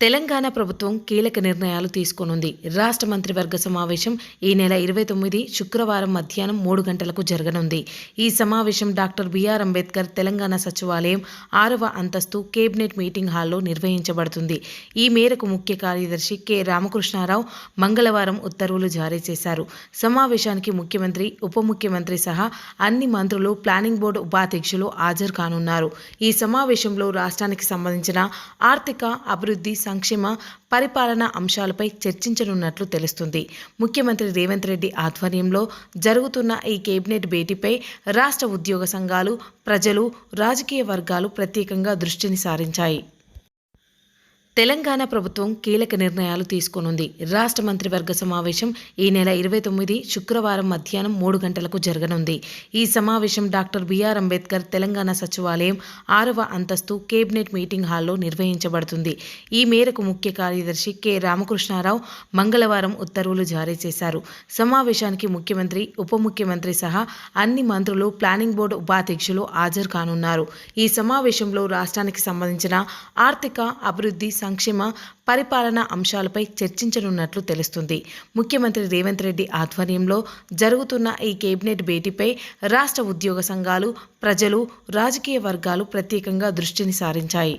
తెలంగాణ ప్రభుత్వం కీలక నిర్ణయాలు తీసుకోనుంది. రాష్ట్ర మంత్రివర్గ సమావేశం ఈ నెల ఇరవై తొమ్మిది శుక్రవారం మధ్యాహ్నం మూడు గంటలకు జరగనుంది. ఈ సమావేశం డాక్టర్ బిఆర్ అంబేద్కర్ తెలంగాణ సచివాలయం ఆరవ అంతస్తు కేబినెట్ మీటింగ్ హాల్లో నిర్వహించబడుతుంది. ఈ మేరకు ముఖ్య కార్యదర్శి కె. రామకృష్ణారావు మంగళవారం ఉత్తర్వులు జారీ చేశారు. సమావేశానికి ముఖ్యమంత్రి ఉప ముఖ్యమంత్రి సహా అన్ని మంత్రులు ప్లానింగ్ బోర్డు ఉపాధ్యక్షులు హాజరు కానున్నారు. ఈ సమావేశంలో రాష్ట్రానికి సంబంధించిన ఆర్థిక అభివృద్ధి సంక్షేమ పరిపాలన అంశాలపై చర్చించనున్నట్లు తెలుస్తుంది. ముఖ్యమంత్రి రేవంత్ రెడ్డి ఆధ్వర్యంలో జరుగుతున్న ఈ కేబినెట్ భేటీపై రాష్ట్ర ఉద్యోగ సంఘాలు ప్రజలు రాజకీయ వర్గాలు ప్రత్యేకంగా దృష్టిని సారించాయి. తెలంగాణ ప్రభుత్వం కీలక నిర్ణయాలు తీసుకోనుంది. రాష్ట్ర మంత్రివర్గ సమావేశం ఈ నెల ఇరవై తొమ్మిది శుక్రవారం మధ్యాహ్నం మూడు గంటలకు జరగనుంది. ఈ సమావేశం డాక్టర్ బిఆర్ అంబేద్కర్ తెలంగాణ సచివాలయం ఆరవ అంతస్తు కేబినెట్ మీటింగ్ హాల్లో నిర్వహించబడుతుంది. ఈ మేరకు ముఖ్య కార్యదర్శి కె. రామకృష్ణారావు మంగళవారం ఉత్తర్వులు జారీ చేశారు. సమావేశానికి ముఖ్యమంత్రి ఉప ముఖ్యమంత్రి సహా అన్ని మంత్రులు ప్లానింగ్ బోర్డు ఉపాధ్యక్షులు హాజరు కానున్నారు. ఈ సమావేశంలో రాష్ట్రానికి సంబంధించిన ఆర్థిక అభివృద్ధి సంక్షేమ పరిపాలన అంశాలపై చర్చించనున్నట్లు తెలుస్తుంది. ముఖ్యమంత్రి రేవంత్ రెడ్డి ఆధ్వర్యంలో జరుగుతున్న ఈ కేబినెట్ భేటీపై రాష్ట్ర ఉద్యోగ సంఘాలు ప్రజలు రాజకీయ వర్గాలు ప్రత్యేకంగా దృష్టిని సారించాయి.